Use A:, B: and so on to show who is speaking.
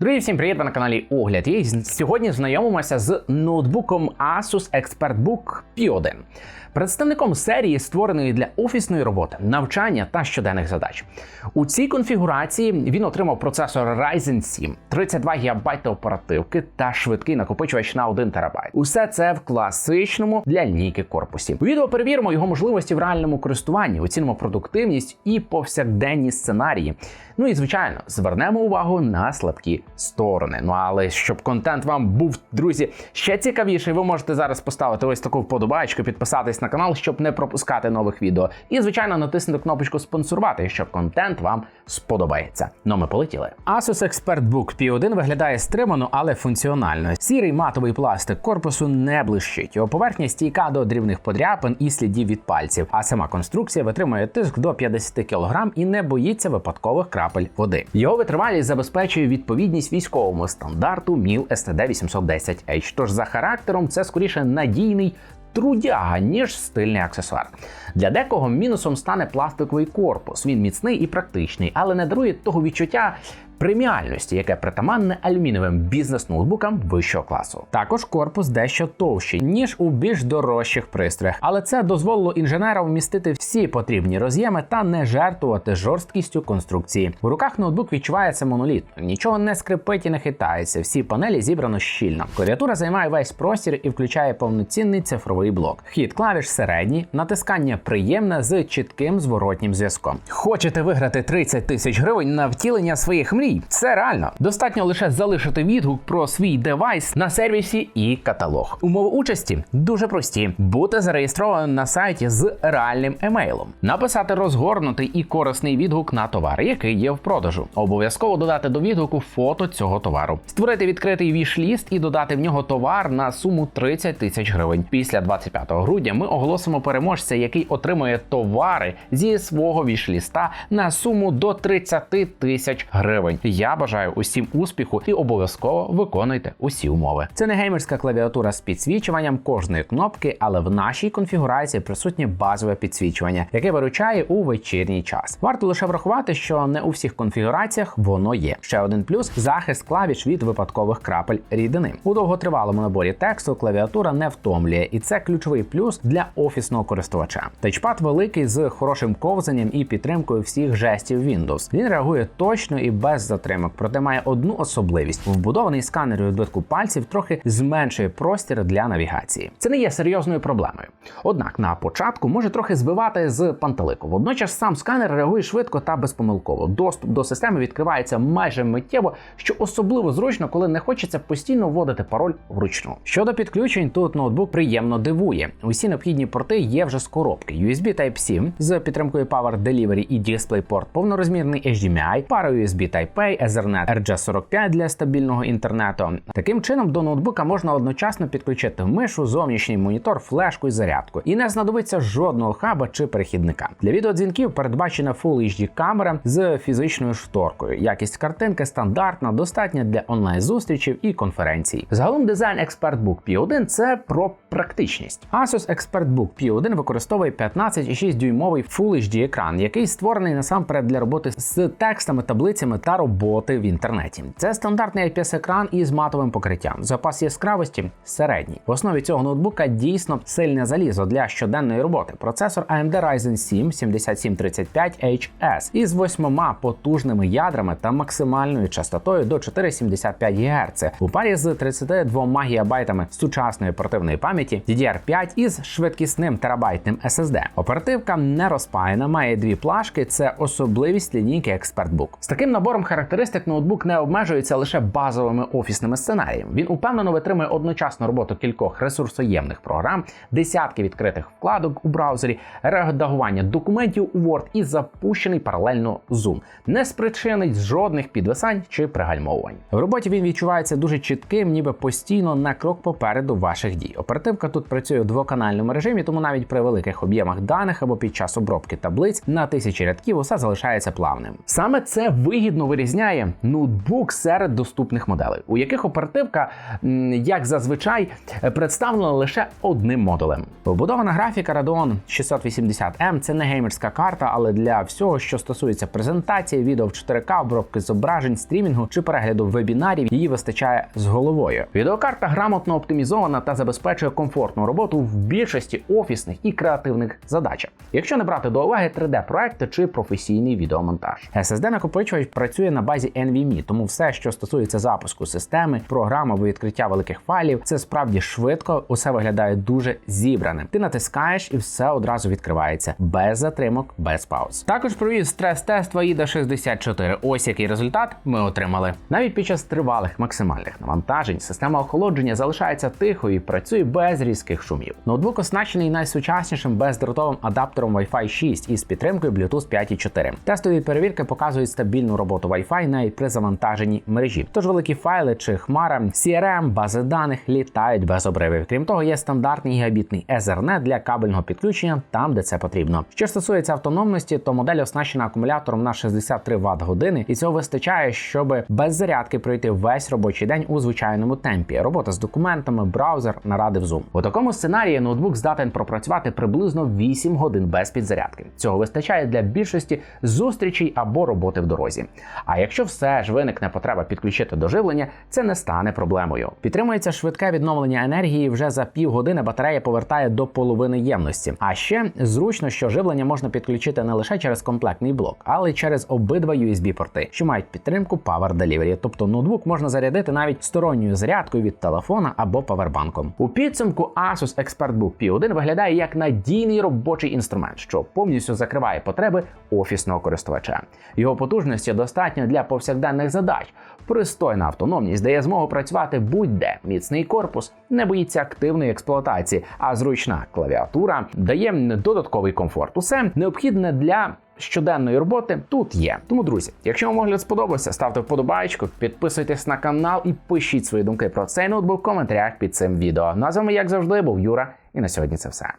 A: Друзі, всім привіт! Ви на каналі Огляд. І сьогодні знайомимося з ноутбуком Asus ExpertBook P1. Представником серії, створеної для офісної роботи, навчання та щоденних задач. У цій конфігурації він отримав процесор Ryzen 7, 32 ГБ оперативки та швидкий накопичувач на 1 ТБ. Усе це в класичному для лінійки корпусі. У відео перевіримо його можливості в реальному користуванні, оцінимо продуктивність і повсякденні сценарії. Ну і звичайно, звернемо увагу на слабкі сторони. Ну але щоб контент вам був, друзі, ще цікавіший, ви можете зараз поставити ось таку вподобайку, підписатись на канал, щоб не пропускати нових відео. І, звичайно, натиснути кнопочку спонсорувати, якщо контент вам сподобається. Ну, ми полетіли. Asus ExpertBook P1 виглядає стримано, але функціонально. Сірий матовий пластик корпусу не блищить. Його поверхня стійка до дрібних подряпин і слідів від пальців. А сама конструкція витримує тиск до 50 кг і не боїться випадкових крапель води. Його витривалість забезпечує відповідність військовому стандарту міл STD 810H. Тож за характером це скоріше надійний. Трудяга, ніж стильний аксесуар. Для декого мінусом стане пластиковий корпус. Він міцний і практичний, але не дарує того відчуття преміальності, яке притаманне алюмінієвим бізнес-ноутбукам вищого класу. Також корпус дещо товщий, ніж у більш дорожчих пристроях, але це дозволило інженерам вмістити всі потрібні роз'єми та не жертвувати жорсткістю конструкції. У руках ноутбук відчувається монолітно, нічого не скрипить і не хитається. Всі панелі зібрано щільно. Клавіатура займає весь простір і включає повноцінний цифровий блок. Хід клавіш середній, натискання приємне з чітким зворотнім зв'язком. Хочете виграти 30 тисяч гривень на втілення своїх мрій? Мрій. Це реально. Достатньо лише залишити відгук про свій девайс на сервісі і каталог. Умови участі дуже прості: бути зареєстрованим на сайті з реальним емейлом, написати розгорнутий і корисний відгук на товар, який є в продажу. Обов'язково додати до відгуку фото цього товару, створити відкритий віш-ліст і додати в нього товар на суму 30 тисяч гривень. Після 25 грудня ми оголосимо переможця, який отримує товари зі свого віш-ліста на суму до 30 тисяч гривень. Я бажаю усім успіху і обов'язково виконуйте усі умови. Це не геймерська клавіатура з підсвічуванням кожної кнопки, але в нашій конфігурації присутнє базове підсвічування, яке виручає у вечірній час. Варто лише врахувати, що не у всіх конфігураціях воно є. Ще один плюс захист клавіш від випадкових крапель рідини. У довготривалому наборі тексту клавіатура не втомлює, і це ключовий плюс для офісного користувача. Тачпад великий з хорошим ковзанням і підтримкою всіх жестів Windows. Він реагує точно і без затримок, проте має одну особливість: вбудований сканер відбитку пальців трохи зменшує простір для навігації. Це не є серйозною проблемою. Однак на початку може трохи збивати з пантелику. Водночас сам сканер реагує швидко та безпомилково. Доступ до системи відкривається майже миттєво, що особливо зручно, коли не хочеться постійно вводити пароль вручну. Щодо підключень, тут ноутбук приємно дивує. Усі необхідні порти є вже з коробки: USB Type-C з підтримкою Power Delivery і DisplayPort, повнорозмірний HDMI, пара USB Type-A, Ethernet RJ45 для стабільного інтернету. Таким чином до ноутбука можна одночасно підключити мишу, зовнішній монітор, флешку і зарядку. І не знадобиться жодного хаба чи перехідника. Для відеодзвінків передбачена Full HD камера з фізичною шторкою. Якість картинки стандартна, достатня для онлайн зустрічей і конференцій. Загалом дизайн ExpertBook P1 це про практичність. Asus ExpertBook P1 використовує 15,6 дюймовий Full HD екран, який створений насамперед для роботи з текстами, таблицями та роботи в інтернеті. Це стандартний IPS-екран із матовим покриттям. Запас яскравості середній. В основі цього ноутбука дійсно сильне залізо для щоденної роботи. Процесор AMD Ryzen 7 7735HS із восьмома потужними ядрами та максимальною частотою до 475 ГГц у парі з 32 ГБ сучасної оперативної пам'яті DDR5 із швидкісним терабайтним SSD. Оперативка не розпаяна, має дві плашки. Це особливість лінійки ExpertBook. З таким набором характеристик ноутбук не обмежується лише базовими офісними сценаріями. Він упевнено витримує одночасну роботу кількох ресурсоємних програм, десятки відкритих вкладок у браузері, редагування документів у Word і запущений паралельно Zoom. Не спричинить жодних підвисань чи пригальмовувань. В роботі він відчувається дуже чітким, ніби постійно на крок попереду ваших дій. Оперативка тут працює у двоканальному режимі, тому навіть при великих об'ємах даних або під час обробки таблиць на тисячі рядків усе залишається плавним. Саме це вигідно вирізняє вирізняє ноутбук серед доступних моделей, у яких оперативка, як зазвичай, представлена лише одним модулем. Вбудована графіка Radeon 680M – це не геймерська карта, але для всього, що стосується презентації, відео в 4К, обробки зображень, стрімінгу чи перегляду вебінарів, її вистачає з головою. Відеокарта грамотно оптимізована та забезпечує комфортну роботу в більшості офісних і креативних задачах. Якщо не брати до уваги 3D-проекти чи професійний відеомонтаж. SSD накопичувач працює на базі NVMe, тому все, що стосується запуску системи, програм або відкриття великих файлів, це справді швидко, усе виглядає дуже зібраним. Ти натискаєш і все одразу відкривається без затримок, без пауз. Також провів стрес-тест AIDA 64. Ось який результат ми отримали. Навіть під час тривалих максимальних навантажень система охолодження залишається тихою і працює без різких шумів. Ноутбук оснащений найсучаснішим бездротовим адаптером Wi-Fi 6 із підтримкою Bluetooth 5.4. Тестові перевірки показують стабільну роботу Wi-Fi навіть при завантаженні мережі. Тож великі файли чи хмара, CRM, бази даних літають без обривів. Крім того, є стандартний гігабітний Ethernet для кабельного підключення там, де це потрібно. Що стосується автономності, то модель оснащена акумулятором на 63 Вт години, і цього вистачає, щоб без зарядки пройти весь робочий день у звичайному темпі. Робота з документами, браузер, наради в Zoom. У такому сценарії ноутбук здатен пропрацювати приблизно 8 годин без підзарядки. Цього вистачає для більшості зустрічей або роботи в дорозі. А якщо все ж виникне потреба підключити до живлення, це не стане проблемою. Підтримується швидке відновлення енергії. Вже за півгодини батарея повертає до половини ємності. А ще зручно, що живлення можна підключити не лише через комплектний блок, але й через обидва USB-порти, що мають підтримку Power Delivery. Тобто ноутбук можна зарядити навіть сторонньою зарядкою від телефона або павербанком. У підсумку Asus ExpertBook P1 виглядає як надійний робочий інструмент, що повністю закриває потреби офісного користувача. Його потужності достатньо для повсякденних задач. Пристойна автономність дає змогу працювати будь-де. Міцний корпус не боїться активної експлуатації, а зручна клавіатура дає додатковий комфорт. Усе необхідне для. Щоденної роботи тут є. Тому, друзі, якщо вам огляд сподобався, ставте вподобайку, підписуйтесь на канал і пишіть свої думки про цей ноутбук в коментарях під цим відео. Ну а з вами, як завжди, був Юра, і на сьогодні це все.